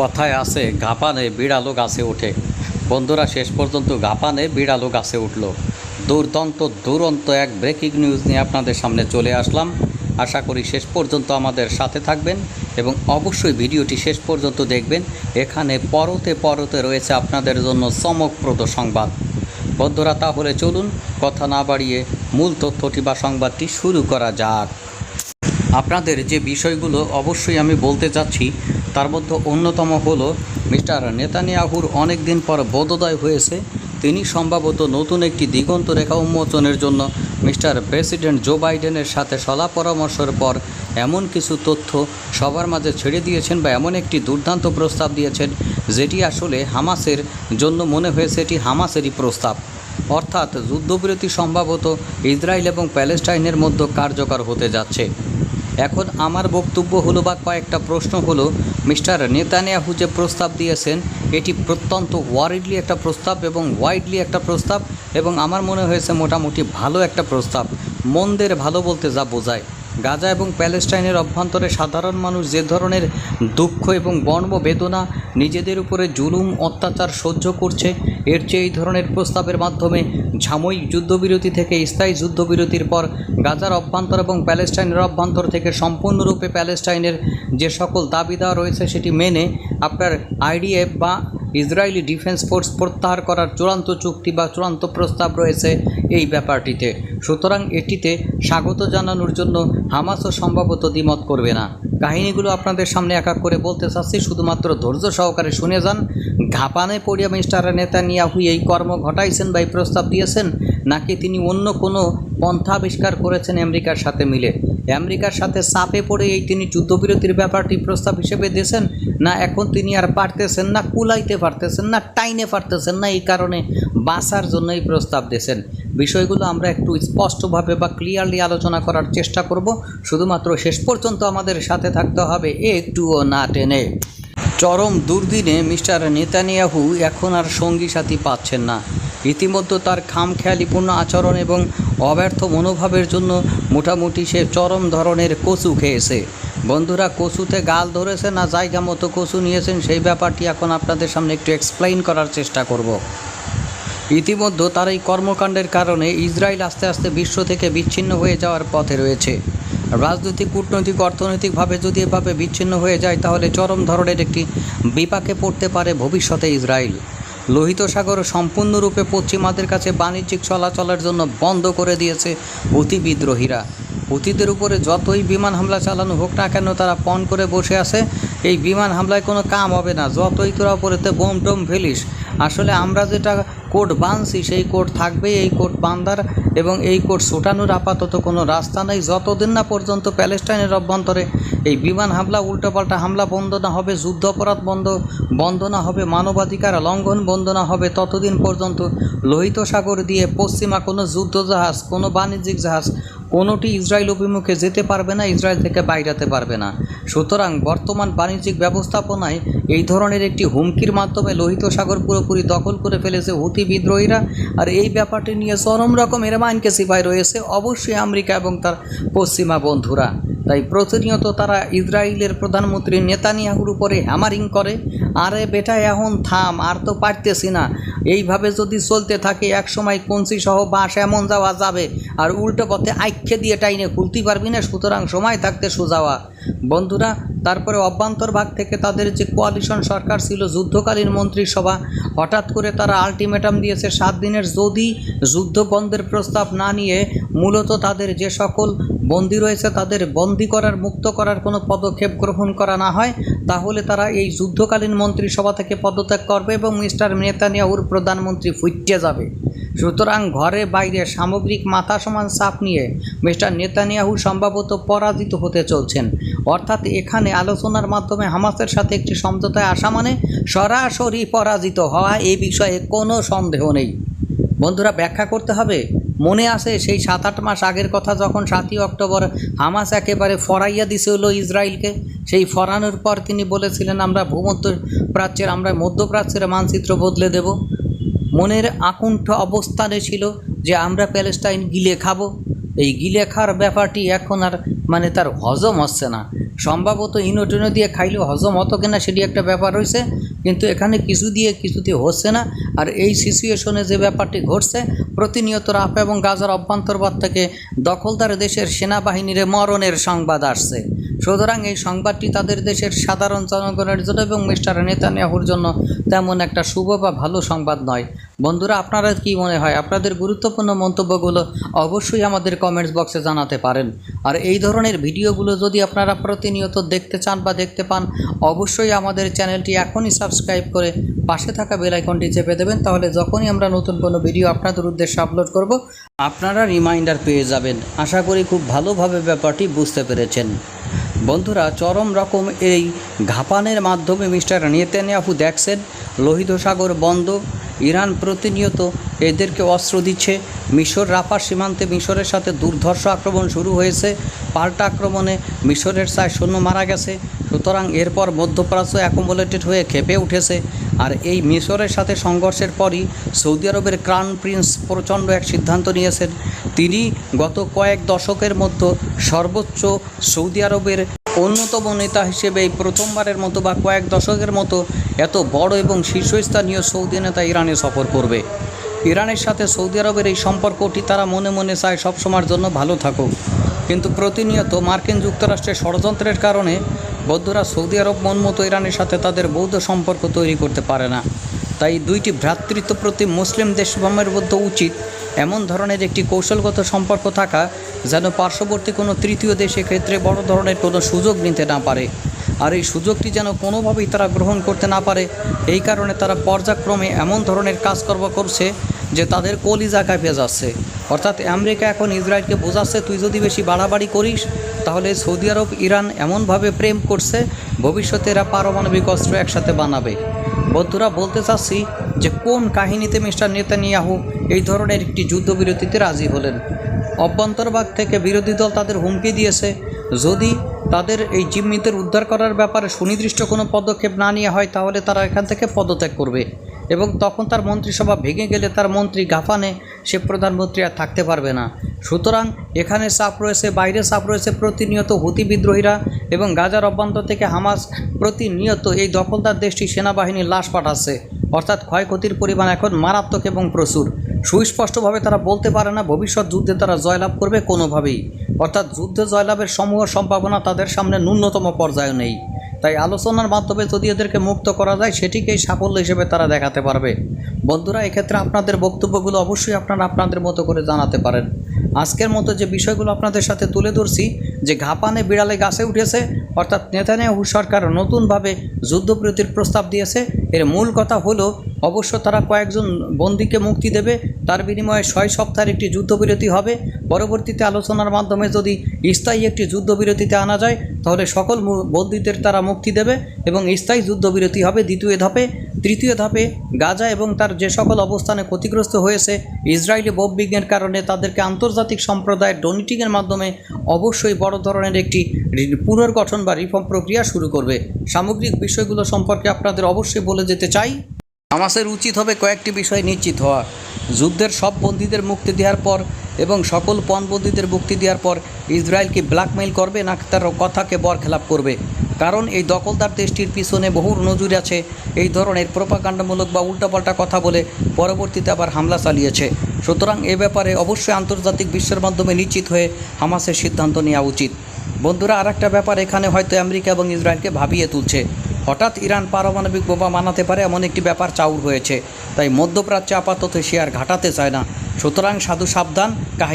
কথায় আছে গাপানে বিড়ালো গাছে ওঠে। বন্ধুরা, শেষ পর্যন্ত গাপানে বিড়ালো গাছে উঠল। দুর্দান্ত, দুরন্ত এক ব্রেকিং নিউজ নিয়ে আপনাদের সামনে চলে আসলাম। আশা করি শেষ পর্যন্ত আমাদের সাথে থাকবেন এবং অবশ্যই ভিডিওটি শেষ পর্যন্ত দেখবেন। এখানে পরতে পরতে রয়েছে আপনাদের জন্য চমকপ্রদ সংবাদ। বন্ধুরা, তাহলে চলুন কথা না বাড়িয়ে মূল তথ্যটি বা সংবাদটি শুরু করা যাক। আপনাদের যে বিষয়গুলো অবশ্যই আমি বলতে চাচ্ছি তার মধ্যে অন্যতম হল মিস্টার নেতানিয়াহুর অনেক দিন পর বোধোদয় হয়েছে। তিনি সম্ভবত নতুন একটি দিগন্ত রেখা উন্মোচনের জন্য মিস্টার প্রেসিডেন্ট জো বাইডেনের সাথে সলা পরামর্শের পর এমন কিছু তথ্য সবার মাঝে ছেড়ে দিয়েছেন বা এমন একটি দুর্দান্ত প্রস্তাব দিয়েছেন, যেটি আসলে হামাসের জন্য মনে হয়েছে এটি হামাসেরই প্রস্তাব। অর্থাৎ যুদ্ধবিরতি সম্ভবত ইসরায়েল এবং প্যালেস্টাইনের মধ্যে কার্যকর হতে যাচ্ছে। এখন আমার বক্তব্য হলো বা কয়েকটা প্রশ্ন হলো, মিস্টার নেতানিয়াহু যে প্রস্তাব দিয়েছেন, এটি প্রত্যন্ত ওয়ারিডলি একটা প্রস্তাব এবং ওয়াইডলি একটা প্রস্তাব এবং আমার মনে হয়েছে মোটামুটি ভালো একটা প্রস্তাব। মন্দের ভালো বলতে যা বোঝায়। গাজা এবং প্যালেস্টাইনের অভ্যন্তরে সাধারণ মানুষ যে ধরনের দুঃখ এবং বর্ম বেদনা নিজেদের উপরে জুলুম, অত্যাচার সহ্য করছে এর চেয়ে এই ধরনের প্রস্তাবের মাধ্যমে সাময়িক যুদ্ধবিরতি থেকে স্থায়ী যুদ্ধবিরতির পর গাজার অভ্যন্তর এবং প্যালেস্টাইনের অভ্যন্তর থেকে সম্পূর্ণরূপে প্যালেস্টাইনের যে সকল দাবি দেওয়া রয়েছে সেটি মেনে আপনার আইডিএফ বা ইসরায়েলি ডিফেন্স ফোর্স প্রত্যাহার করার চূড়ান্ত চুক্তি বা চূড়ান্ত প্রস্তাব রয়েছে এই ব্যাপারটিতে। সুতরাং এটিতে স্বাগত জানানোর জন্য হামাসও সম্ভবত দ্বিমত করবে না। কাহিনীগুলো আপনাদের সামনে এক এক করে বলতে চাচ্ছি। শুধুমাত্র ধৈর্য সহকারে শুনে যান। ঘাপানে পড়িয়া মিস্টার নেতানিয়াহু এই কর্ম ঘটাইছেন বা এই প্রস্তাব দিয়েছেন, নাকি তিনি অন্য কোনো পন্থা আবিষ্কার করেছেন আমেরিকার সাথে মিলে? আমেরিকার সাথে চাপে পড়ে এই তিনি যুদ্ধবিরতির ব্যাপারটি প্রস্তাব হিসেবে দিয়েছেন, না, এখন তিনি আর পারতেছেন না, কুলাইতে পারতেছেন না, টাইনে পারতেছেন না, এই কারণে বাঁচার জন্য এই প্রস্তাব দিয়েছেন। বিষয়গুলো আমরা একটু স্পষ্টভাবে বা ক্লিয়ারলি আলোচনা করার চেষ্টা করব। শুধুমাত্র শেষ পর্যন্ত আমাদের সাথে থাকতে হবে, একটুও না টেনে। চরম দুর্দিনে মিস্টার নেতানিয়াহু এখন আর সঙ্গী সাথী পাচ্ছেন না। ইতিমধ্যে তার খামখেয়ালিপূর্ণ আচরণ এবং অব্যর্থ মনোভাবের জন্য মোটামুটি সে চরম ধরনের কচু খেয়েছে। বন্ধুরা, কচুতে গাল ধরেছে না জায়গা মতো কচু নিয়েছেন সেই ব্যাপারটি এখন আপনাদের সামনে একটু এক্সপ্লেইন করার চেষ্টা করব। ইতিমধ্যে তার এই কর্মকাণ্ডের কারণে ইসরায়েল আস্তে আস্তে বিশ্ব থেকে বিচ্ছিন্ন হয়ে যাওয়ার পথে রয়েছে। রাজনৈতিক, কূটনৈতিক, অর্থনৈতিকভাবে যদি এভাবে বিচ্ছিন্ন হয়ে যায়, তাহলে চরম ধরনের একটি বিপাকে পড়তে পারে ভবিষ্যতে ইসরায়েল। লোহিত সাগর সম্পূর্ণরূপে পশ্চিমাদের কাছে বাণিজ্যিক চলাচলের জন্য বন্ধ করে দিয়েছে অতি বিদ্রোহীরা। অতীতের উপরে যতই বিমান হামলা চালানো হোক না কেন তারা পণ করে বসে আছে। এই বিমান হামলায় কোনো কাম হবে না, যতই তোরা উপরেতে বোম টোম ফেলিস। আসলে আমরা যেটা কোর্ট বাঁধছি সেই কোট থাকবে, এই কোর্ট বান্দার এবং এই কোট ছোটানোর আপাতত কোনো রাস্তা নেই। যতদিন না পর্যন্ত প্যালেস্টাইনের অভ্যন্তরে এই বিমান হামলা, উল্টোপাল্টা হামলা বন্ধ না হবে যুদ্ধ অপরাধ বন্ধ বন্ধ না হবে, মানবাধিকার লঙ্ঘন বন্ধ না হবে, ততদিন পর্যন্ত লোহিত সাগর দিয়ে পশ্চিমা কোনো যুদ্ধ জাহাজ কোনো বাণিজ্যিক জাহাজ কোনোটি ইসরায়েল অভিমুখে যেতে পারবে না, ইসরায়েল থেকে বাইরাতে পারবে না। সুতরাং বর্তমান বাণিজ্যিক ব্যবস্থাপনায় এই ধরনের একটি হুমকির মাধ্যমে লোহিত সাগর পুরোপুরি দখল করে ফেলেছে হুতি বিদ্রোহীরা। আর এই ব্যাপারটি নিয়ে চরম রকমের মাইনকে সিপাই রয়েছে। অবশ্যই আমেরিকা এবং তার পশ্চিমা বন্ধুরা। তাই প্রতিনিয়ত তারা ইসরায়েলের প্রধানমন্ত্রী নেতানিয়াহুর উপরে হ্যামারিং করে, আরে বেটা, এখন থাম, আর তো পারতেছি না। এইভাবে যদি চলতে থাকে, একসময় কঞ্চি সহ বাস এমন যাওয়া যাবে, আর উল্টো পথে আইক্ষে দিয়ে টাইনে খুলতে পারবি না, সুতরাং সময় থাকতে সোজাওয়া। বন্ধুরা, তারপরে অভ্যন্তর ভাগ থেকে তাদের যে কোয়ালিশন সরকার ছিল, যুদ্ধকালীন মন্ত্রিসভা, হঠাৎ করে তারা আলটিমেটাম দিয়েছে সাত দিনের যদি যুদ্ধ বন্ধের প্রস্তাব না নিয়ে, মূলত তাদের যে সকল বন্দী রয়েছে, তাদের বন্দি করার, মুক্ত করার কোনো পদক্ষেপ গ্রহণ করা না হয়, তাহলে তারা এই যুদ্ধকালীন মন্ত্রিসভা থেকে পদত্যাগ করবে এবং মিস্টার নেতানিয়াহুর প্রধানমন্ত্রী ফুটতে যাবে। সুতরাং ঘরে বাইরে সামগ্রিক মাথা সমান চাপ নিয়ে মিস্টার নেতানিয়াহু সম্ভবত পরাজিত হতে চলছেন। অর্থাৎ এখানে আলোচনার মাধ্যমে হামাসের সাথে একটি সমঝোতায় আসা মানে সরাসরি পরাজিত হওয়া এই বিষয়ে কোনো সন্দেহ নেই। বন্ধুরা, ব্যাখ্যা করতে হবে মনে আছে সেই সাত আট মাস আগের কথা যখন সাতই অক্টোবর হামাস একেবারে ফরাইয়া দিছিল ইসরায়েলকে, সেই ফরানোর পর তিনি বলেছিলেন, আমরা ভূমধ্য প্রাচ্যের আমরা মধ্যপ্রাচ্যের মানচিত্র বদলে দেব। মনের আকুণ্ঠ অবস্থানে ছিল যে, আমরা প্যালেস্টাইন গিলে খাব। এই গিলে খাওয়ার ব্যাপারটি এখন আর মানে তার হজম হচ্ছে না। সম্ভবত ইনোটিনো দিয়ে খাইলে হজম হতো কিনা সেটি একটা ব্যাপার রয়েছে, কিন্তু এখানে কিছু দিয়ে কিছুতে হচ্ছে না। আর এই সিচুয়েশনে যে ব্যাপারটি ঘটছে, প্রতিনিয়ত রাফ এবং গাজার অভ্যন্তরবাদ থেকে দখলদার দেশের সেনাবাহিনীর মরণের সংবাদ আসছে। সুতরাং এই সংবাদটি তাদের দেশের সাধারণ জনগণের জন্য এবং মিস্টার নেতানিয়াহুর জন্য তেমন একটা শুভ বা ভালো সংবাদ নয়। বন্ধুরা, আপনারা কি মনে হয়, আপনাদের গুরুত্বপূর্ণ মন্তব্যগুলো অবশ্যই আমাদের কমেন্টস বক্সে জানাতে পারেন। আর এই ধরনের ভিডিওগুলো যদি আপনারা প্রতিনিয়ত দেখতে চান বা দেখতে পান, অবশ্যই আমাদের চ্যানেলটি এখনই সাবস্ক্রাইব করে পাশে থাকা বেল আইকনটি চেপে দেবেন। তাহলে যখনই আমরা নতুন কোনো ভিডিও আপনাদের উদ্দেশ্যে আপলোড করব, আপনারা রিমাইন্ডার পেয়ে যাবেন। আশা করি খুব ভালোভাবে ব্যাপারটি বুঝতে পেরেছেন। বন্ধুরা, চরম রকম এই ঘাপানের মাধ্যমে মিস্টার নেতানিয়াহু দেখছেন, লোহিত সাগর বন্ধ ইরান প্রতিনিয়ত এদেরকে অস্ত্র দিচ্ছে। মিশর রাফার সীমান্তে মিশরের সাথে দুর্ধর্ষ আক্রমণ শুরু হয়েছে। পাল্টা আক্রমণে মিশরের চার সৈন্য মারা গেছে। সুতরাং এরপর মধ্যপ্রাচ্য অ্যাকোমোলেটেড হয়ে খেপে উঠেছে। আর এই মিশরের সাথে সংঘর্ষের পরই সৌদি আরবের ক্রাউন প্রিন্স প্রচণ্ড এক সিদ্ধান্ত নিয়েছেন। তিনি গত কয়েক দশকের মধ্যে সর্বোচ্চ সৌদি আরবের অন্যতম নেতা হিসেবে এই প্রথমবারের মতো বা কয়েক দশকের মতো এত বড় এবং শীর্ষস্থানীয় সৌদি নেতা ইরানে সফর করবে। ইরানের সাথে সৌদি আরবের এই সম্পর্কটি তারা মনে মনে চায় সবসময়ের জন্য ভালো থাকুক। কিন্তু প্রতিনিয়ত মার্কিন যুক্তরাষ্ট্রের ষড়যন্ত্রের কারণে বৌদ্ধরা সৌদি আরব মন মতো ইরানের সাথে তাদের বৌদ্ধ সম্পর্ক তৈরি করতে পারে না। তাই দুইটি ভ্রাতৃত্ব প্রতি মুসলিম দেশসমূহের মধ্যে উচিত এমন ধরনের একটি কৌশলগত সম্পর্ক থাকা যেন পার্শ্ববর্তী কোনো তৃতীয় দেশে ক্ষেত্রে বড় ধরনের কোনো সুযোগ নিতে না পারে। আর এই সুযোগটি যেন কোনোভাবেই তারা গ্রহণ করতে না পারে, এই কারণে তারা পর্যায়ক্রমে এমন ধরনের কাজকর্ম করছে যে তাদের কলিজা কাঁপে যাচ্ছে। অর্থাৎ আমেরিকা এখন ইসরায়েলকে বোঝাচ্ছে, তুই যদি বেশি বাড়াবাড়ি করিস, তাহলে সৌদি আরব, ইরান এমনভাবে প্রেম করছে, ভবিষ্যতে এরা পারমাণবিক অস্ত্র একসাথে বানাবে। বন্ধুরা, বলতে চাচ্ছি যে কোন কাহিনীতে মিস্টার নেতানিয়াহু এই ধরনের একটি যুদ্ধবিরতিতে রাজি হলেন? অভ্যন্তরভাগ থেকে বিরোধী দল তাদের হুমকি দিয়েছে। যদি তাদের এই জিম্মিদের উদ্ধার করার ব্যাপারে সুনির্দিষ্ট কোনো পদক্ষেপ না নেওয়া হয় তাহলে তারা এখান থেকে পদত্যাগ করবে। এবং তখন তার মন্ত্রিসভা ভেঙে গেলে তার মন্ত্রী গাফানে সে প্রধানমন্ত্রী আর থাকতে পারবে না। সুতরাং এখানে চাপ রয়েছে, বাইরে চাপ রয়েছে প্রতিনিয়ত হুতি বিদ্রোহীরা এবং গাজার অভ্যন্তর থেকে হামাস প্রতিনিয়ত এই দখলদার দেশটি সেনাবাহিনীর লাশ পাঠাচ্ছে। অর্থাৎ ক্ষয়ক্ষতির পরিমাণ এখন মারাত্মক এবং প্রচুর। সুস্পষ্টভাবে তারা বলতে পারে না, ভবিষ্যৎ যুদ্ধে তারা জয়লাভ করবে কোনোভাবেই। অর্থাৎ যুদ্ধ জয়লাভের সমূহ সম্ভাবনা তাদের সামনে ন্যূনতম পর্যায়ে নেই। তাই আলোচনার মাধ্যমে যদি এদেরকে মুক্ত করা যায় সেটিকেই সাফল্য হিসেবে তারা দেখাতে পারবে। বন্ধুরা, এক্ষেত্রে আপনাদের বক্তব্যগুলো অবশ্যই আপনারা আপনাদের মতো করে জানাতে পারেন। আজকের মতো যে বিষয়গুলো আপনাদের সাথে তুলে ধরছি, যে ঘাপানে বিড়ালে গাছে উঠেছে, অর্থাৎ নেতানিয়াহু সরকার নতুনভাবে যুদ্ধবিরতির প্রস্তাব দিয়েছে, এর মূল কথা হলো অবশ্য তারা কয়েকজন বন্দীকে মুক্তি দেবে, তার বিনিময়ে ছয় সপ্তাহের একটি যুদ্ধবিরতি হবে। পরবর্তীতে আলোচনার মাধ্যমে যদি স্থায়ী একটি যুদ্ধবিরতিতে আনা যায়, তাহলে সকল বন্দীদের তারা মুক্তি দেবে এবং স্থায়ী যুদ্ধবিরতি হবে দ্বিতীয় ধাপে। তৃতীয় ধাপে গাজা এবং তার যে সকল অবস্থানে ক্ষতিগ্রস্ত হয়েছে, ইসরায়েলি বোমবিজ্ঞের কারণে তাদেরকে আন্তর্জাতিক সম্প্রদায়ের ডোনেটিংয়ের মাধ্যমে অবশ্যই বড় ধরনের একটি পুনর্গঠন বা রিফর্ম প্রক্রিয়া শুরু করবে। সামগ্রিক বিষয়গুলো সম্পর্কে আপনাদের অবশ্যই বলে যেতে চাই। হামাসের উচিত হবে কয়েকটি বিষয় নিশ্চিত হওয়া। যুদ্ধের সব বন্দীদের মুক্তি দেওয়ার পর এবং সকল পণবন্দীদের মুক্তি দেওয়ার পর ইসরায়েল কি ব্ল্যাকমেইল করবে না তার কথাকে বরখেলাপ করবে? কারণ এই দখলদার দেশটির পিছনে বহু নজর আছে। এই ধরনের প্রোপাকাণ্ডামূলক বা উল্টাপাল্টা কথা বলে পরবর্তীতে আবার হামলা চালিয়েছে। সুতরাং এ ব্যাপারে অবশ্যই আন্তর্জাতিক বিশ্বের মাধ্যমে নিশ্চিত হয়ে হামাসের সিদ্ধান্ত নেওয়া উচিত। বন্ধুরা আর একটা ব্যাপার এখানে হয়তো আমেরিকা এবং ইসরায়েলকে ভাবিয়ে তুলছে। হঠাৎ ইরান পারমাণবিক বোমা মানাতে পারে এমন একটি ব্যাপার চাউর হয়েছে। তাই মধ্যপ্রাচ্যে আপাতত সে আর ঘাটাতে চায় না। সুতরাং সাধু সাবধান